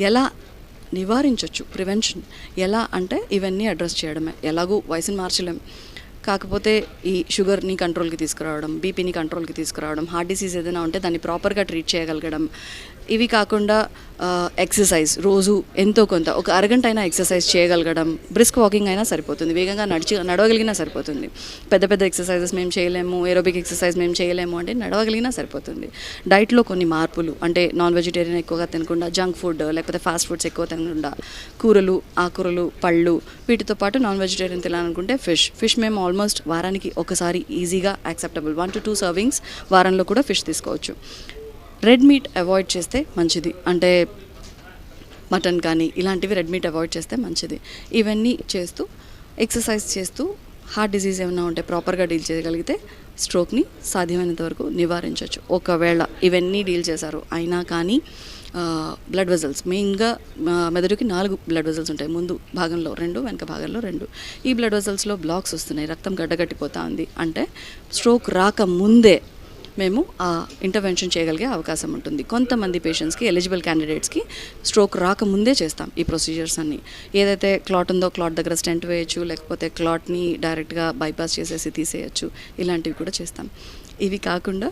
ఎలా నివారించవచ్చు ప్రివెన్షన్ ఎలా అంటే ఇవన్నీ అడ్రస్ చేయడమే. ఎలాగూ వయసుని మార్చలేం. కాకపోతే ఈ షుగర్ని కంట్రోల్కి తీసుకురావడం బీపీని కంట్రోల్కి తీసుకురావడం హార్ట్ డిసీజ్ ఏదైనా ఉంటే దాన్ని ప్రాపర్గా ట్రీట్ చేయగలగడం. ఇవి కాకుండా ఎక్సర్సైజ్. రోజు ఎంతో కొంత ఒక అరగంట అయినా ఎక్సర్సైజ్ చేయగలగడం. బ్రిస్క్ వాకింగ్ అయినా సరిపోతుంది. వేగంగా నడిచి నడవగలిగినా సరిపోతుంది. పెద్ద పెద్ద ఎక్సర్సైజెస్ మేము చేయలేము ఏరోబిక్ ఎక్సర్సైజ్ మేము చేయలేము అంటే నడవగలిగినా సరిపోతుంది. డైట్లో కొన్ని మార్పులు అంటే నాన్ వెజిటేరియన్ ఎక్కువగా తినకుండా జంక్ ఫుడ్ లేకపోతే ఫాస్ట్ ఫుడ్స్ ఎక్కువ తినకుండా కూరలు ఆకుకూరలు పళ్ళు వీటితో పాటు నాన్ వెజిటేరియన్ తినాలనుకుంటే ఫిష్. ఫిష్ మేము ఆల్మోస్ట్ వారానికి ఒకసారి ఈజీగా acceptable. One to two servings వారంలో కూడా ఫిష్ తీసుకోవచ్చు. రెడ్ మీట్ అవాయిడ్ చేస్తే మంచిది. అంటే మటన్ కానీ ఇలాంటివి రెడ్ మీట్ అవాయిడ్ చేస్తే మంచిది. ఇవన్నీ చేస్తూ ఎక్సర్సైజ్ చేస్తూ హార్ట్ డిసీజ్ ఏమైనా ఉంటే ప్రాపర్గా డీల్ చేయగలిగితే స్ట్రోక్ని సాధ్యమైనంత వరకు నివారించవచ్చు ఒకవేళ ఇవన్నీ డీల్ చేశారు అయినా కానీ బ్లడ్ వెజల్స్ మెయిన్గా మెదడుకి నాలుగు బ్లడ్ వెజల్స్ ఉంటాయి. ముందు భాగంలో రెండు వెనక భాగంలో రెండు. ఈ బ్లడ్ వెజల్స్లో బ్లాక్స్ వస్తున్నాయి. రక్తం గడ్డగట్టిపోతా ఉంది అంటే స్ట్రోక్ రాక ముందే మేము ఆ ఇంటర్వెన్షన్ చేయగలిగే అవకాశం ఉంటుంది. కొంతమంది పేషెంట్స్కి ఎలిజిబుల్ క్యాండిడేట్స్కి స్ట్రోక్ రాకముందే చేస్తాం ఈ ప్రొసీజర్స్ అన్నీ. ఏదైతే క్లాట్ ఉందో క్లాట్ దగ్గర స్టెంట్ వేయచ్చు లేకపోతే క్లాట్ని డైరెక్ట్గా బైపాస్ చేసేసి తీసేయచ్చు ఇలాంటివి కూడా చేస్తాం. ఇవి కాకుండా